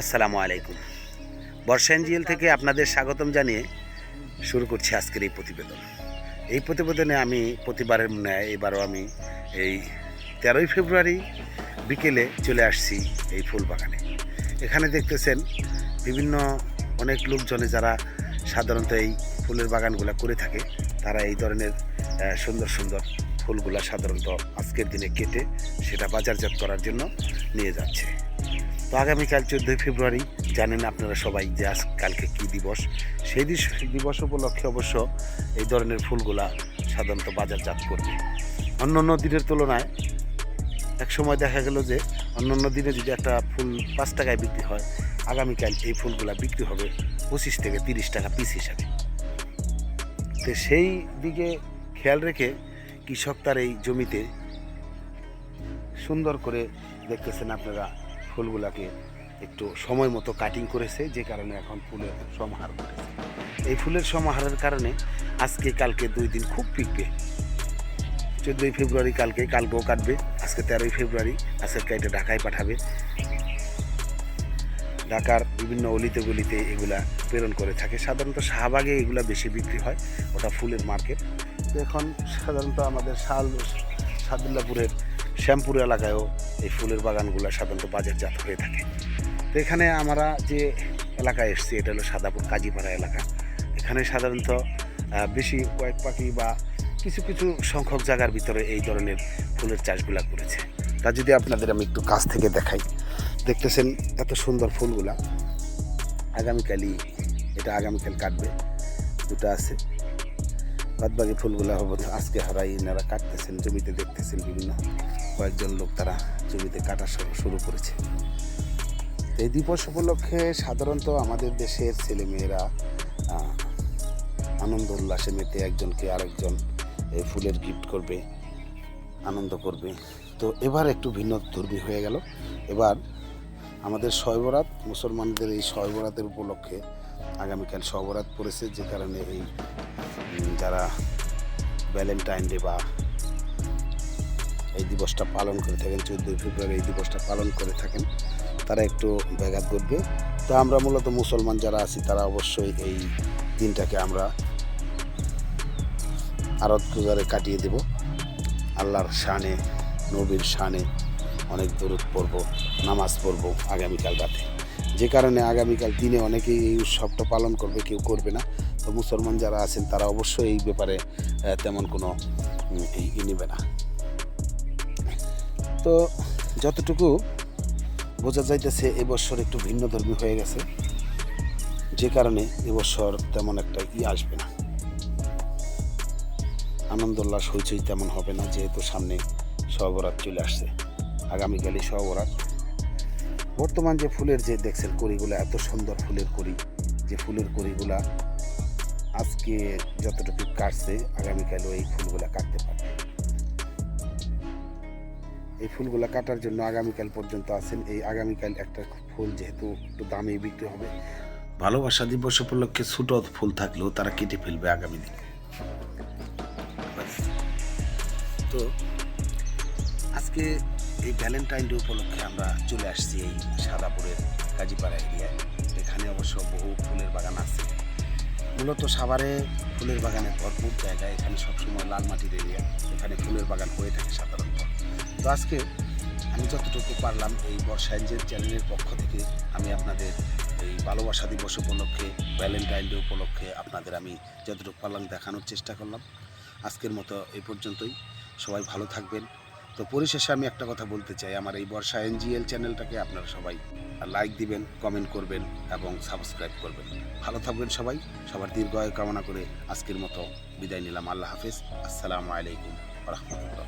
আসসালামু আলাইকুম। বর্ষা এনজিএল থেকে আপনাদের স্বাগতম জানিয়ে শুরু করছি আজকের এই প্রতিবেদন। এই প্রতিবেদনে আমি প্রতিবারের ন্যায় এবারও আমি এই তেরোই ফেব্রুয়ারি বিকেলে চলে আসছি এই ফুল বাগানে এখানে দেখতেছেন বিভিন্ন অনেক লোকজনে যারা সাধারণত এই ফুলের বাগানগুলো করে থাকে, তারা এই ধরনের সুন্দর সুন্দর ফুলগুলা সাধারণত আজকের দিনে কেটে সেটা বাজারজাত করার জন্য নিয়ে যাচ্ছে। তো আগামীকাল চোদ্দোই ফেব্রুয়ারি, জানেন আপনারা সবাই যে আজ কালকে কী দিবস? সেই দিবস উপলক্ষে অবশ্য এই ধরনের ফুলগুলা সাধারণত বাজারজাত করবে। অন্য অন্য দিনের তুলনায় এক সময় দেখা গেল যে অন্য অন্য দিনে যদি একটা ফুল পাঁচ টাকায় বিক্রি হয়, আগামীকাল এই ফুলগুলা বিক্রি হবে পঁচিশ থেকে তিরিশ টাকা পিস হিসাবে। তো সেই দিকে খেয়াল রেখে কৃষক তার এই জমিতে সুন্দর করে দেখতেছেন আপনারা ফুলগুলাকে একটু সময় মতো কাটিং করেছে, যে কারণে এখন ফুলের সমাহার করেছে এই ফুলের সমাহারের কারণে আজকে, কালকে দুই দিন খুব পিকবে চোদ্দোই ফেব্রুয়ারি কালকে, কালকেও কাটবে। আজকে তেরোই ফেব্রুয়ারি, আজকে কেটে ঢাকায় পাঠাবে। ঢাকার বিভিন্ন অলিতে গলিতে এগুলা প্রেরণ করে থাকে। সাধারণত শাহবাগে এগুলা বেশি বিক্রি হয়, ওটা ফুলের মার্কেট। তো এখন সাধারণত আমাদের শাল সাদুল্লাপুরের শ্যামপুর এলাকায়ও এই ফুলের বাগানগুলো সাধারণত বাজারজাত হয়ে থাকে। তো এখানে আমরা যে এলাকায় এসেছি, এটা হলো সাদাপুর কাজীপাড়া এলাকা। এখানে সাধারণত বেশি কয়েক পাখি বা কিছু কিছু সংখ্যক জায়গার ভিতরে এই ধরনের ফুলের চাষগুলা করেছে। তা যদি আপনাদের আমি একটু কাছ থেকে দেখাই, দেখতেছেন এত সুন্দর ফুলগুলা। আগামীকালই এটা আগামীকাল কাটবে, দুটো আছে। বাদবাকি ফুলগুলা হব আজকে হারাই, এনারা কাটতেছেন, জমিতে দেখতেছেন বিভিন্ন। কয়েকজন লোক তারা জমিতে কাটা শুরু- করেছে। এই দিবস উপলক্ষে সাধারণত আমাদের দেশের ছেলেমেয়েরা আনন্দ উল্লাসে মেতে একজনকে আরেকজন এই ফুলের গিফট করবে, আনন্দ করবে। তো এবার একটু ভিন্ন ধর্মী হয়ে গেল। এবার আমাদের শয়বরাত মুসলমানদের এই শয়বরাতের উপলক্ষে আগামীকাল শবরাত পড়েছে, যে কারণে এই যারা ভ্যালেন্টাইন ডে বা এই দিবসটা পালন করে থাকেন, চোদ্দোই ফেব্রুয়ারি এই দিবসটা পালন করে থাকেন, তারা একটু ব্যাঘাত ঘটবে। তো আমরা মূলত মুসলমান যারা আছি, তারা অবশ্যই এই দিনটাকে আমরা আরত গুজারে কাটিয়ে দেব। আল্লাহর শানে, নবীর শানে অনেক দূরত পড়ব, নামাজ পড়ব আগামীকাল রাতে। যে কারণে আগামীকাল দিনে অনেকেই এই উৎসবটা পালন করবে, কেউ করবে না। তো মুসলমান যারা আছেন, তারা অবশ্যই এই ব্যাপারে তেমন কোনো ই নেবে না। তো যতটুকু বোঝা যাইতেছে এবছর একটু ভিন্ন ধর্মী হয়ে গেছে। যে কারণে এবছর তেমন একটা ই আসবে না। আনন্দ উল্লাস, হইচই তেমন হবে না, যেহেতু সামনে সহবরাত চলে আসছে। আগামীকালই সহবরাত। বর্তমান যে ফুলের যে দেখছেন কড়িগুলো, এত সুন্দর ফুলের কড়ি, যে ফুলের কড়িগুলা আজকে যতটুকু কাটছে, আগামীকালও এই ফুলগুলা কাটতে পারবে। এই ফুলগুলো কাটার জন্য আগামীকাল পর্যন্ত আছেন। এই আগামীকাল একটা ফুল যেহেতু একটু দামে বিক্রি হবে। ভালোবাসা দিবস উপলক্ষে ছোট ফুল থাকলেও তারা কেটে ফেলবে আগামী দিনে। তো আজকে এই ভ্যালেন্টাইন ডে উপলক্ষে আমরা চলে আসছি এই সাদাপুরের কাজীপাড়া এরিয়ায়। এখানে অবশ্য বহু ফুলের বাগান আছে। মূলত সাভারে ফুলের বাগানের ভরপুর জায়গা এখানে সবসময় লাল মাটির এরিয়া। এখানে ফুলের বাগান হয়ে থাকে সাধারণত। তো আজকে আমি যতটুকু পারলাম এই বর্ষা এঞ্জেল চ্যানেলের পক্ষ থেকে আমি আপনাদের এই ভালোবাসা দিবস উপলক্ষে ভ্যালেন্টাইন ডে উপলক্ষে আপনাদের আমি যতটুকু পারলাম দেখানোর চেষ্টা করলাম। আজকের মতো এই পর্যন্তই। সবাই ভালো থাকবেন। তো পরিশেষে আমি একটা কথা বলতে চাই। আমার এই বর্ষা এনজিএল চ্যানেলটাকে আপনারা সবাই লাইক দিবেন কমেন্ট করবেন এবং সাবস্ক্রাইব করবেন। ভালো থাকবেন সবাই। সবার দীর্ঘায়ু কামনা করে আজকের মতো বিদায় নিলাম। আল্লাহ হাফেজ। আসসালামু আলাইকুম রহমতুল্লাহ।